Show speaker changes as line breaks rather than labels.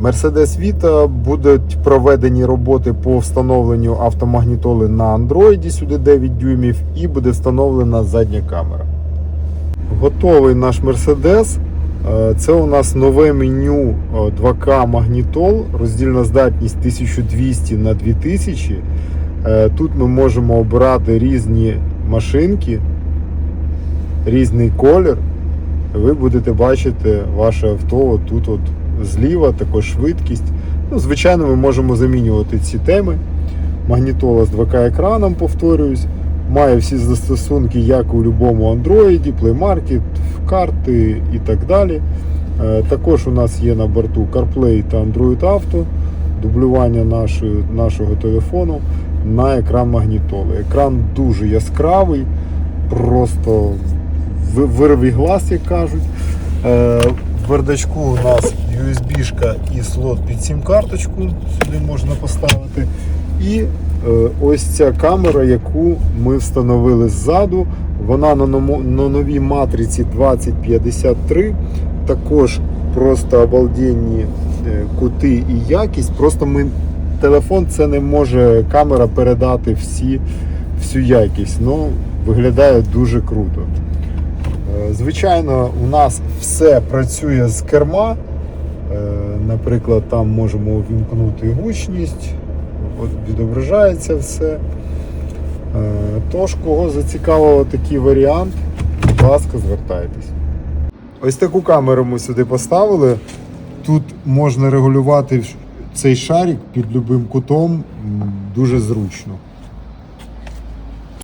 Mercedes Vita будуть проведені роботи по встановленню автомагнітоли на Android, сюди 9 дюймів, і буде встановлена задня камера. Готовий наш Mercedes. Е, Це у нас нове меню е, 2К магнітол, роздільна здатність 1200 на 2000. Е, Тут ми можемо обирати різні машинки, різний колір. Ви будете бачити ваше авто тут от зліва, також швидкість. Ну, звичайно, ми можемо замінювати ці теми. Магнітола з 2К екраном, повторююсь. Має всі застосунки, як у будь-якому Android, Play Market, карти і так далі. Е, Також у нас є на борту CarPlay та Android Auto, дублювання нашої, нашого телефону на екран магнітоли. Екран дуже яскравий, просто ви- вирві глаз, як кажуть. Бардачку у нас USB-шка і слот під сім-карточку, сюди можна поставити. І е, ось ця камера, яку ми встановили ззаду, вона на новій матриці 2053. Також просто обалденні е, кути і якість. Просто ми телефон це не може камера передати всі, всю якість. Ну, виглядає дуже круто. Звичайно, у нас все працює з керма. Е, Наприклад, там можемо увімкнути гучність, от відображається все. Е, Тож, кого зацікавило такий варіант, будь ласка, звертайтесь. Ось таку камеру ми сюди поставили. Тут можна регулювати цей шарик під любим кутом дуже зручно.